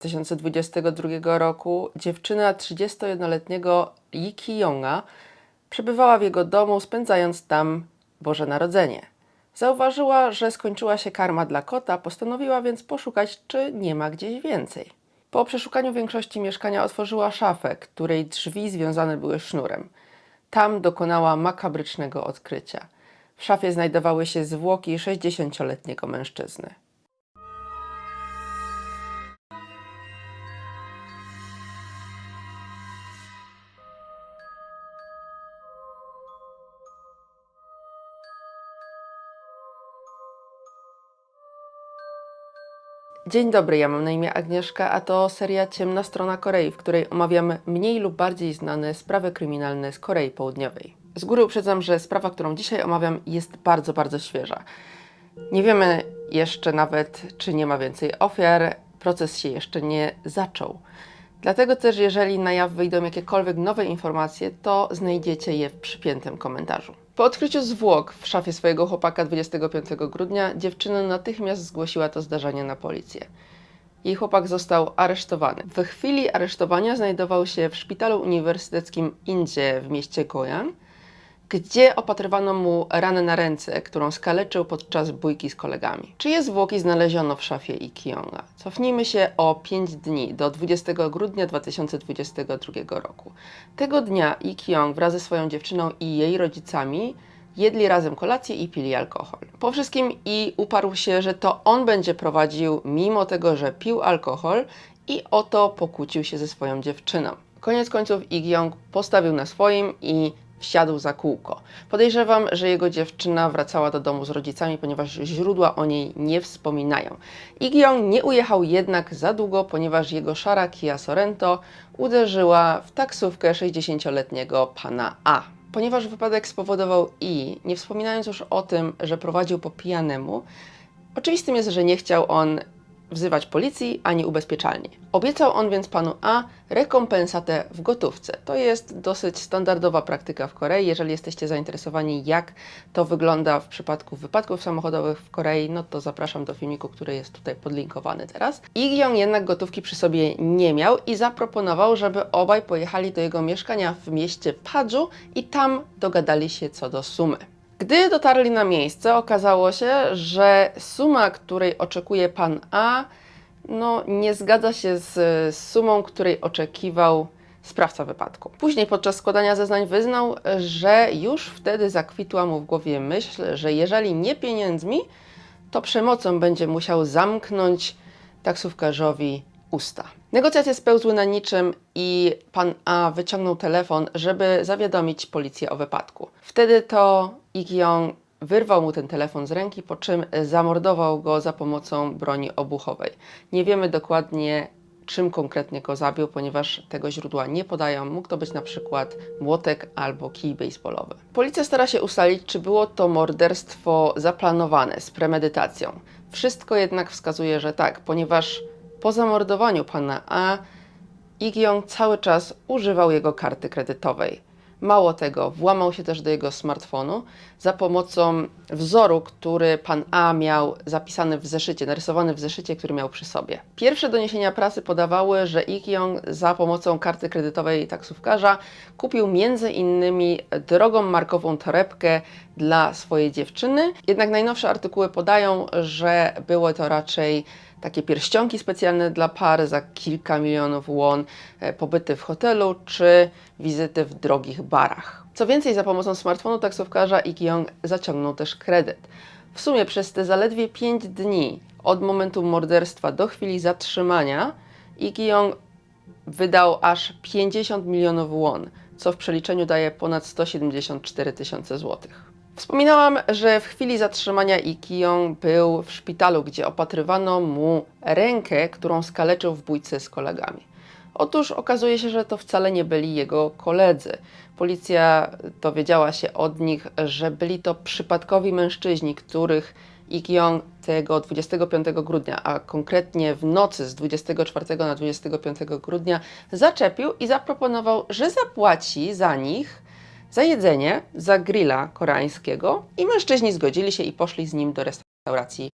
2022 roku dziewczyna 31-letniego Lee Ki-yonga przebywała w jego domu, spędzając tam Boże Narodzenie. Zauważyła, że skończyła się karma dla kota, postanowiła więc poszukać, czy nie ma gdzieś więcej. Po przeszukaniu większości mieszkania otworzyła szafę, której drzwi związane były sznurem. Tam dokonała makabrycznego odkrycia. W szafie znajdowały się zwłoki 60-letniego mężczyzny. Dzień dobry, ja mam na imię Agnieszka, a to seria Ciemna Strona Korei, w której omawiamy mniej lub bardziej znane sprawy kryminalne z Korei Południowej. Z góry uprzedzam, że sprawa, którą dzisiaj omawiam, jest bardzo, bardzo świeża. Nie wiemy jeszcze nawet, czy nie ma więcej ofiar, proces się jeszcze nie zaczął. Dlatego też, jeżeli na jaw wyjdą jakiekolwiek nowe informacje, to znajdziecie je w przypiętym komentarzu. Po odkryciu zwłok w szafie swojego chłopaka 25 grudnia, dziewczyna natychmiast zgłosiła to zdarzenie na policję. Jej chłopak został aresztowany. W chwili aresztowania znajdował się w szpitalu uniwersyteckim Indzie w mieście Goyan, gdzie opatrywano mu ranę na ręce, którą skaleczył podczas bójki z kolegami. Czyje zwłoki znaleziono w szafie Ikionga? Cofnijmy się o 5 dni, do 20 grudnia 2022 roku. Tego dnia Ikiong wraz ze swoją dziewczyną i jej rodzicami jedli razem kolację i pili alkohol. Po wszystkim I uparł się, że to on będzie prowadził, mimo tego, że pił alkohol i oto pokłócił się ze swoją dziewczyną. Koniec końców Igiong postawił na swoim i wsiadł za kółko. Podejrzewam, że jego dziewczyna wracała do domu z rodzicami, ponieważ źródła o niej nie wspominają. Igiong nie ujechał jednak za długo, ponieważ jego szara Kia Sorento uderzyła w taksówkę 60-letniego pana A. Ponieważ wypadek spowodował I, nie wspominając już o tym, że prowadził po pijanemu, oczywistym jest, że nie chciał on wzywać policji ani ubezpieczalni. Obiecał on więc panu A rekompensatę w gotówce. To jest dosyć standardowa praktyka w Korei. Jeżeli jesteście zainteresowani, jak to wygląda w przypadku wypadków samochodowych w Korei, no to zapraszam do filmiku, który jest tutaj podlinkowany teraz. Igion jednak gotówki przy sobie nie miał i zaproponował, żeby obaj pojechali do jego mieszkania w mieście Paju i tam dogadali się co do sumy. Gdy dotarli na miejsce, okazało się, że suma, której oczekuje pan A, no, nie zgadza się z sumą, której oczekiwał sprawca wypadku. Później podczas składania zeznań wyznał, że już wtedy zakwitła mu w głowie myśl, że jeżeli nie pieniędzmi, to przemocą będzie musiał zamknąć taksówkarzowi usta. Negocjacje spełzły na niczym i pan A wyciągnął telefon, żeby zawiadomić policję o wypadku. Wtedy to Ikiong wyrwał mu ten telefon z ręki, po czym zamordował go za pomocą broni obuchowej. Nie wiemy dokładnie, czym konkretnie go zabił, ponieważ tego źródła nie podają. Mógł to być na przykład młotek albo kij baseballowy. Policja stara się ustalić, czy było to morderstwo zaplanowane z premedytacją. Wszystko jednak wskazuje, że tak, ponieważ po zamordowaniu pana A, Igiong cały czas używał jego karty kredytowej. Mało tego, włamał się też do jego smartfonu za pomocą wzoru, który pan A miał zapisany w zeszycie, narysowany w zeszycie, który miał przy sobie. Pierwsze doniesienia prasy podawały, że Ikiong za pomocą karty kredytowej taksówkarza kupił między innymi drogą markową torebkę dla swojej dziewczyny. Jednak najnowsze artykuły podają, że było to raczej takie pierścionki specjalne dla par za kilka milionów won, e, pobyty w hotelu czy wizyty w drogich barach. Co więcej, za pomocą smartfonu taksówkarza Ikiong zaciągnął też kredyt. W sumie przez te zaledwie 5 dni od momentu morderstwa do chwili zatrzymania Ikiong wydał aż 50 milionów won, co w przeliczeniu daje ponad 174 tysiące złotych. Wspominałam, że w chwili zatrzymania Ikiong był w szpitalu, gdzie opatrywano mu rękę, którą skaleczył w bójce z kolegami. Otóż okazuje się, że to wcale nie byli jego koledzy. Policja dowiedziała się od nich, że byli to przypadkowi mężczyźni, których Ikiong tego 25 grudnia, a konkretnie w nocy z 24 na 25 grudnia zaczepił i zaproponował, że zapłaci za nich za jedzenie, za grilla koreańskiego i mężczyźni zgodzili się i poszli z nim do restauracji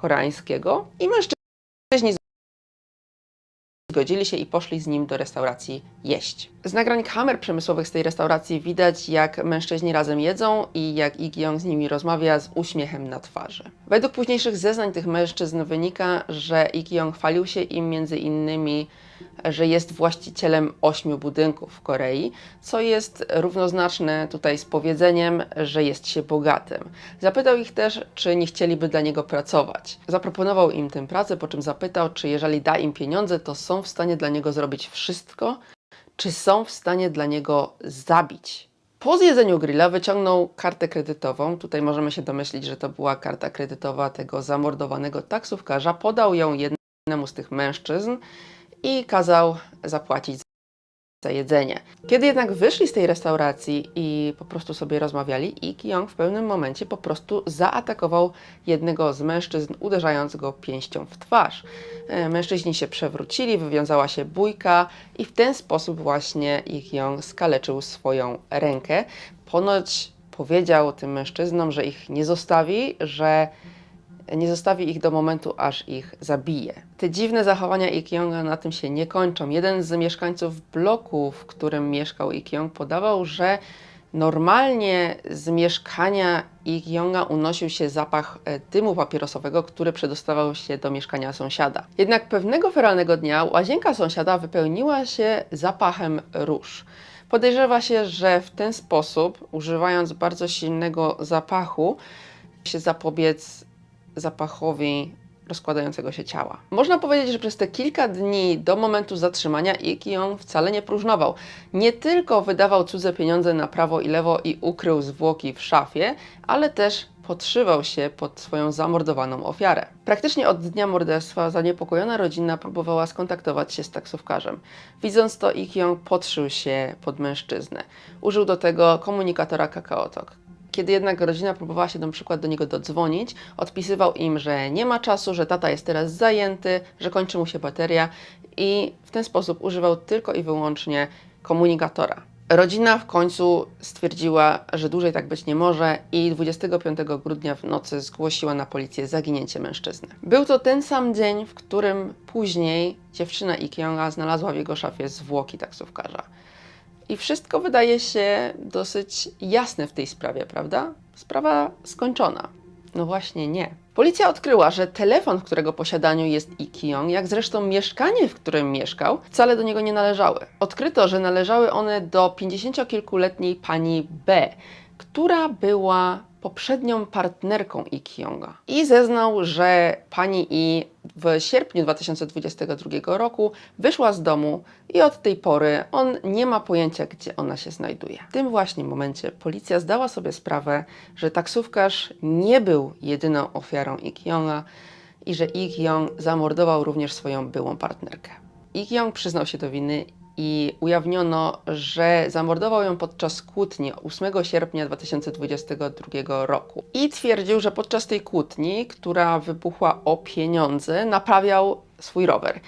koreańskiego i mężczyźni zgodzili się i poszli z nim do restauracji jeść. Z nagrań kamer przemysłowych z tej restauracji widać, jak mężczyźni razem jedzą i jak Ig Young z nimi rozmawia z uśmiechem na twarzy. Według późniejszych zeznań tych mężczyzn wynika, że Ig Young chwalił się im między innymi, że jest właścicielem ośmiu budynków w Korei, co jest równoznaczne tutaj z powiedzeniem, że jest się bogatym. Zapytał ich też, czy nie chcieliby dla niego pracować. Zaproponował im tę pracę, po czym zapytał, czy jeżeli da im pieniądze, to są w stanie dla niego zrobić wszystko, czy są w stanie dla niego zabić. Po zjedzeniu grilla wyciągnął kartę kredytową. Tutaj możemy się domyślić, że to była karta kredytowa tego zamordowanego taksówkarza. Podał ją jednemu z tych mężczyzn i kazał zapłacić za jedzenie. Kiedy jednak wyszli z tej restauracji i po prostu sobie rozmawiali, I Young w pewnym momencie po prostu zaatakował jednego z mężczyzn, uderzając go pięścią w twarz. E, Mężczyźni się przewrócili, wywiązała się bójka i w ten sposób właśnie Young skaleczył swoją rękę. Ponoć powiedział tym mężczyznom, że ich nie zostawi, że nie zostawi ich do momentu, aż ich zabije. Te dziwne zachowania Ikionga na tym się nie kończą. Jeden z mieszkańców bloku, w którym mieszkał Ikiong, podawał, że normalnie z mieszkania Ikionga unosił się zapach e, dymu papierosowego, który przedostawał się do mieszkania sąsiada. Jednak pewnego feralnego dnia łazienka sąsiada wypełniła się zapachem róż. Podejrzewa się, że w ten sposób, używając bardzo silnego zapachu, się zapobiec zapachowi rozkładającego się ciała. Można powiedzieć, że przez te kilka dni do momentu zatrzymania Iki on wcale nie próżnował. Nie tylko wydawał cudze pieniądze na prawo i lewo i ukrył zwłoki w szafie, ale też podszywał się pod swoją zamordowaną ofiarę. Praktycznie od dnia morderstwa zaniepokojona rodzina próbowała skontaktować się z taksówkarzem. Widząc to, Ik-Yong podszył się pod mężczyznę. Użył do tego komunikatora KakaoTalk. Kiedy jednak rodzina próbowała się na przykład do niego dodzwonić, odpisywał im, że nie ma czasu, że tata jest teraz zajęty, że kończy mu się bateria i w ten sposób używał tylko i wyłącznie komunikatora. Rodzina w końcu stwierdziła, że dłużej tak być nie może i 25 grudnia w nocy zgłosiła na policję zaginięcie mężczyzny. Był to ten sam dzień, w którym później dziewczyna Ikionga znalazła w jego szafie zwłoki taksówkarza. I wszystko wydaje się dosyć jasne w tej sprawie, prawda? Sprawa skończona. No właśnie nie. Policja odkryła, że telefon, w którego posiadaniu jest Ikion, jak zresztą mieszkanie, w którym mieszkał, wcale do niego nie należały. Odkryto, że należały one do 50-kilkuletniej pani B, która była poprzednią partnerką Ikionga. I zeznał, że pani I w sierpniu 2022 roku wyszła z domu i od tej pory on nie ma pojęcia, gdzie ona się znajduje. W tym właśnie momencie policja zdała sobie sprawę, że taksówkarz nie był jedyną ofiarą Ikionga i że Ik-Yong zamordował również swoją byłą partnerkę. Ik-Yong przyznał się do winy i ujawniono, że zamordował ją podczas kłótni 8 sierpnia 2022 roku. I twierdził, że podczas tej kłótni, która wybuchła o pieniądze, naprawiał swój rower.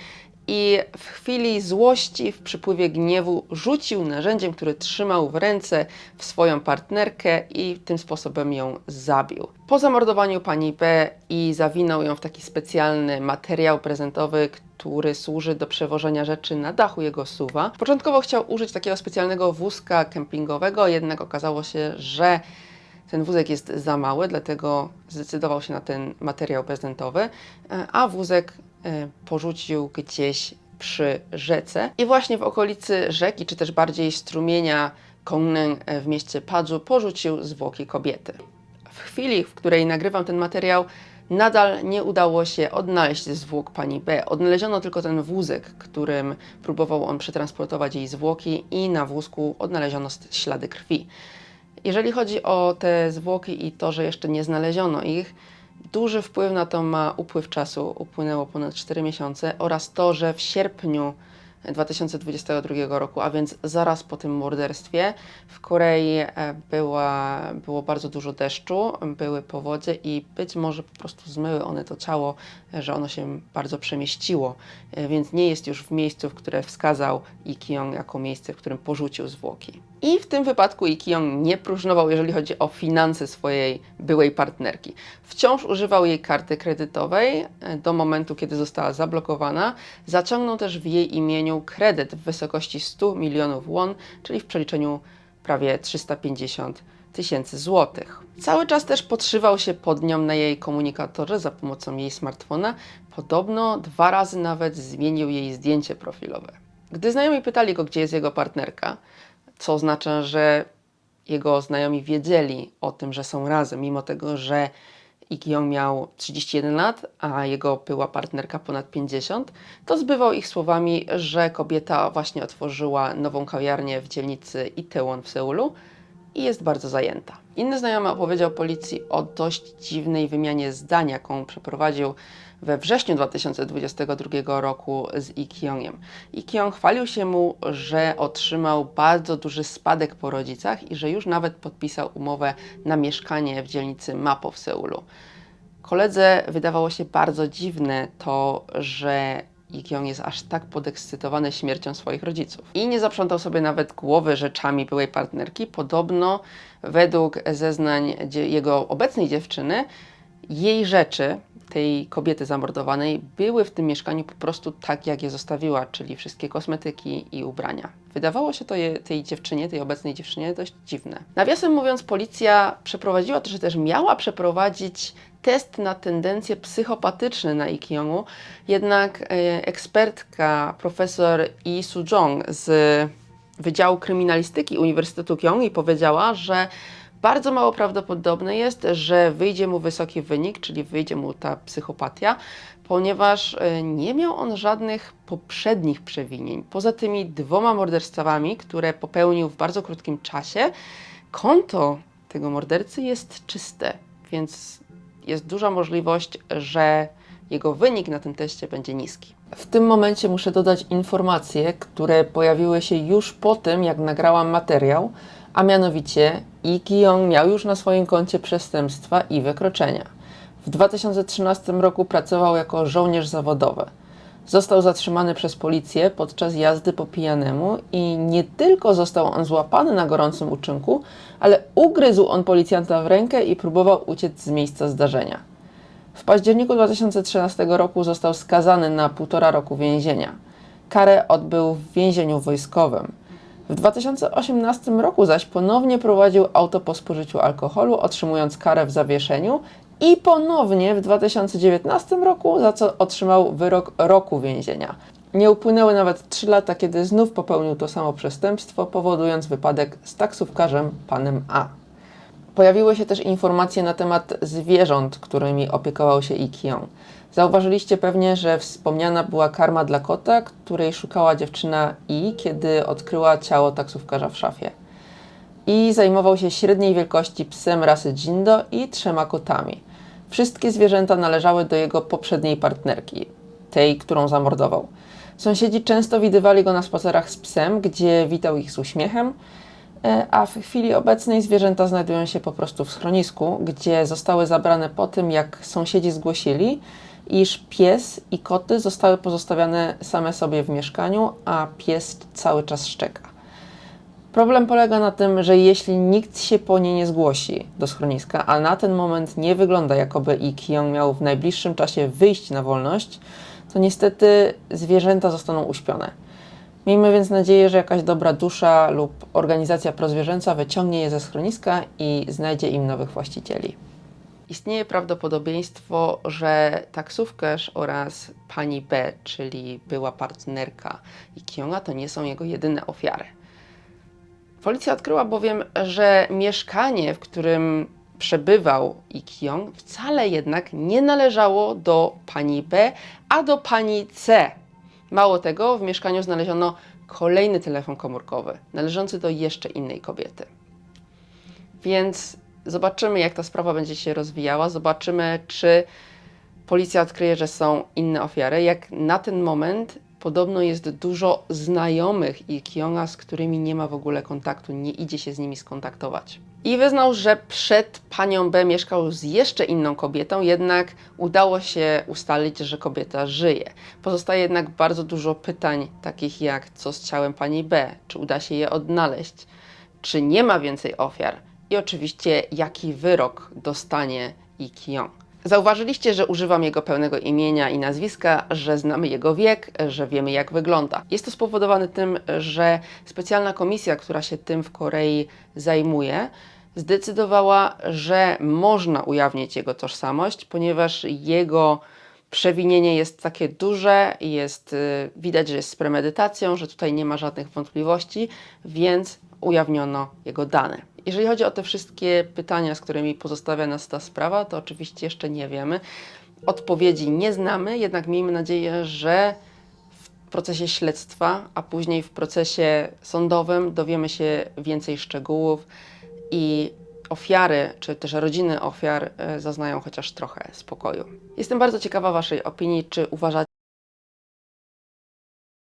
I w chwili złości, w przypływie gniewu, rzucił narzędziem, które trzymał w ręce, w swoją partnerkę i tym sposobem ją zabił. Po zamordowaniu pani B i zawinął ją w taki specjalny materiał prezentowy, który służy do przewożenia rzeczy na dachu jego suwa. Początkowo chciał użyć takiego specjalnego wózka kempingowego, jednak okazało się, że ten wózek jest za mały, dlatego zdecydował się na ten materiał prezentowy, e, a wózek e, porzucił gdzieś przy rzece. I właśnie w okolicy rzeki, czy też bardziej strumienia Kongnen e, w mieście Padżu porzucił zwłoki kobiety. W chwili, w której nagrywam ten materiał, nadal nie udało się odnaleźć zwłok pani B. Odnaleziono tylko ten wózek, którym próbował on przetransportować jej zwłoki i na wózku odnaleziono ślady krwi. Jeżeli chodzi o te zwłoki i to, że jeszcze nie znaleziono ich, duży wpływ na to ma upływ czasu, upłynęło ponad 4 miesiące, oraz to, że w sierpniu 2022 roku, a więc zaraz po tym morderstwie, w Korei e, była, było bardzo dużo deszczu, były powodzie i być może po prostu zmyły one to ciało, że ono się bardzo przemieściło, e, więc nie jest już w miejscu, które wskazał Ikiyong jako miejsce, w którym porzucił zwłoki. I w tym wypadku Lee Ki-young nie próżnował, jeżeli chodzi o finanse swojej byłej partnerki. Wciąż używał jej karty kredytowej e, do momentu, kiedy została zablokowana. Zaciągnął też w jej imieniu kredyt w wysokości 100 milionów won, czyli w przeliczeniu prawie 350 tysięcy złotych. Cały czas też podszywał się pod nią na jej komunikatorze za pomocą jej smartfona. Podobno dwa razy nawet zmienił jej zdjęcie profilowe. Gdy znajomi pytali go, gdzie jest jego partnerka, co oznacza, że jego znajomi wiedzieli o tym, że są razem, mimo tego, że Ikion miał 31 lat, a jego była partnerka ponad 50, to zbywał ich słowami, że kobieta właśnie otworzyła nową kawiarnię w dzielnicy Itaewon w Seulu i jest bardzo zajęta. Inny znajomy opowiedział policji o dość dziwnej wymianie zdań, jaką przeprowadził we wrześniu 2022 roku z Ikyongiem. Ikyong chwalił się mu, że otrzymał bardzo duży spadek po rodzicach i że już nawet podpisał umowę na mieszkanie w dzielnicy Mapo w Seulu. Koledze wydawało się bardzo dziwne to, że Ikion jest aż tak podekscytowany śmiercią swoich rodziców. I nie zaprzątał sobie nawet głowy rzeczami byłej partnerki. Podobno, według zeznań jego obecnej dziewczyny, jej rzeczy, tej kobiety zamordowanej, były w tym mieszkaniu po prostu tak, jak je zostawiła, czyli wszystkie kosmetyki i ubrania. Wydawało się to je, tej dziewczynie, tej obecnej dziewczynie dość dziwne. Nawiasem mówiąc, policja przeprowadziła, czy też miała przeprowadzić test na tendencje psychopatyczne na Ikiongu, jednak e, ekspertka profesor Lee Soo-jong z Wydziału Kryminalistyki Uniwersytetu Kyongi powiedziała, że bardzo mało prawdopodobne jest, że wyjdzie mu wysoki wynik, czyli wyjdzie mu ta psychopatia, ponieważ e, nie miał on żadnych poprzednich przewinień. Poza tymi dwoma morderstwami, które popełnił w bardzo krótkim czasie, konto tego mordercy jest czyste, więc jest duża możliwość, że jego wynik na tym teście będzie niski. W tym momencie muszę dodać informacje, które pojawiły się już po tym, jak nagrałam materiał, a mianowicie Lee Ki-young miał już na swoim koncie przestępstwa i wykroczenia. W 2013 roku pracował jako żołnierz zawodowy. Został zatrzymany przez policję podczas jazdy po pijanemu i nie tylko został on złapany na gorącym uczynku, ale ugryzł on policjanta w rękę i próbował uciec z miejsca zdarzenia. W październiku 2013 roku został skazany na półtora roku więzienia. Karę odbył w więzieniu wojskowym. W 2018 roku zaś ponownie prowadził auto po spożyciu alkoholu, otrzymując karę w zawieszeniu i ponownie w 2019 roku, za co otrzymał wyrok roku więzienia. Nie upłynęły nawet 3 lata, kiedy znów popełnił to samo przestępstwo, powodując wypadek z taksówkarzem panem A. Pojawiły się też informacje na temat zwierząt, którymi opiekował się Ikion. Zauważyliście pewnie, że wspomniana była karma dla kota, której szukała dziewczyna I, kiedy odkryła ciało taksówkarza w szafie. I zajmował się średniej wielkości psem rasy Jindo i trzema kotami. Wszystkie zwierzęta należały do jego poprzedniej partnerki, tej, którą zamordował. Sąsiedzi często widywali go na spacerach z psem, gdzie witał ich z uśmiechem, a w chwili obecnej zwierzęta znajdują się po prostu w schronisku, gdzie zostały zabrane po tym, jak sąsiedzi zgłosili, iż pies i koty zostały pozostawione same sobie w mieszkaniu, a pies cały czas szczeka. Problem polega na tym, że jeśli nikt się po nie nie zgłosi do schroniska, a na ten moment nie wygląda jakoby i Kion miał w najbliższym czasie wyjść na wolność, to niestety zwierzęta zostaną uśpione. Miejmy więc nadzieję, że jakaś dobra dusza lub organizacja prozwierzęca wyciągnie je ze schroniska i znajdzie im nowych właścicieli. Istnieje prawdopodobieństwo, że taksówkarz oraz pani B, czyli była partnerka Ikionga, to nie są jego jedyne ofiary. Policja odkryła bowiem, że mieszkanie, w którym przebywał Ikiong, wcale jednak nie należało do pani B, a do pani C. Mało tego, w mieszkaniu znaleziono kolejny telefon komórkowy, należący do jeszcze innej kobiety. Więc zobaczymy, jak ta sprawa będzie się rozwijała. Zobaczymy, czy policja odkryje, że są inne ofiary. Jak na ten moment podobno jest dużo znajomych Ikionga, z którymi nie ma w ogóle kontaktu, nie idzie się z nimi skontaktować. I wyznał, że przed panią B mieszkał z jeszcze inną kobietą, jednak udało się ustalić, że kobieta żyje. Pozostaje jednak bardzo dużo pytań, takich jak co z ciałem pani B, czy uda się je odnaleźć, czy nie ma więcej ofiar i oczywiście jaki wyrok dostanie Ik Yong. Zauważyliście, że używam jego pełnego imienia i nazwiska, że znamy jego wiek, że wiemy jak wygląda. Jest to spowodowane tym, że specjalna komisja, która się tym w Korei zajmuje, zdecydowała, że można ujawnić jego tożsamość, ponieważ jego przewinienie jest takie duże, jest y, widać, że jest z premedytacją, że tutaj nie ma żadnych wątpliwości, więc ujawniono jego dane. Jeżeli chodzi o te wszystkie pytania, z którymi pozostawia nas ta sprawa, to oczywiście jeszcze nie wiemy. Odpowiedzi nie znamy, jednak miejmy nadzieję, że w procesie śledztwa, a później w procesie sądowym dowiemy się więcej szczegółów i ofiary, czy też rodziny ofiar e, zaznają chociaż trochę spokoju. Jestem bardzo ciekawa Waszej opinii, czy uważacie,